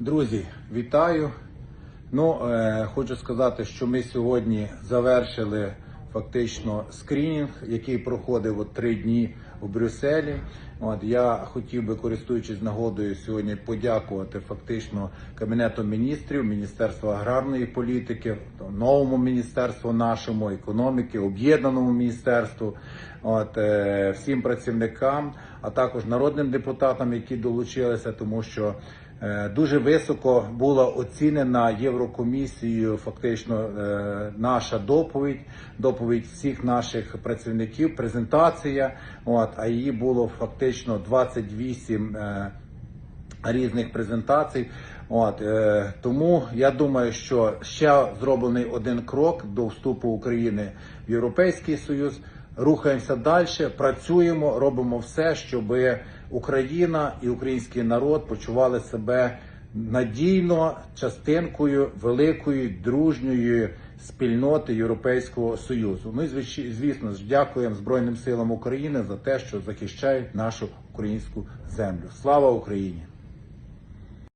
Друзі, вітаю. Ну, е, хочу сказати, що ми сьогодні завершили фактично скринінг, який проходив от три дні у Брюсселі. От я хотів би, користуючись нагодою, сьогодні подякувати фактично Кабінету міністрів, Міністерству аграрної політики, новому міністерству нашому економіки, об'єднаному міністерству, от е, всім працівникам, а також народним депутатам, які долучилися, тому що. Е, Дуже високо була оцінена Єврокомісією фактично е, наша доповідь, доповідь всіх наших працівників, презентація. От, а її було фактично 28 е, різних презентацій. От е, тому я думаю, що ще зроблений один крок до вступу України в Європейський Союз. Рухаємося далі, працюємо, робимо все, щоб Україна і український народ почували себе надійно частинкою великої дружньої спільноти Європейського Союзу. Ну і звісно ж дякуємо Збройним силам України за те, що захищають нашу українську землю. Слава Україні!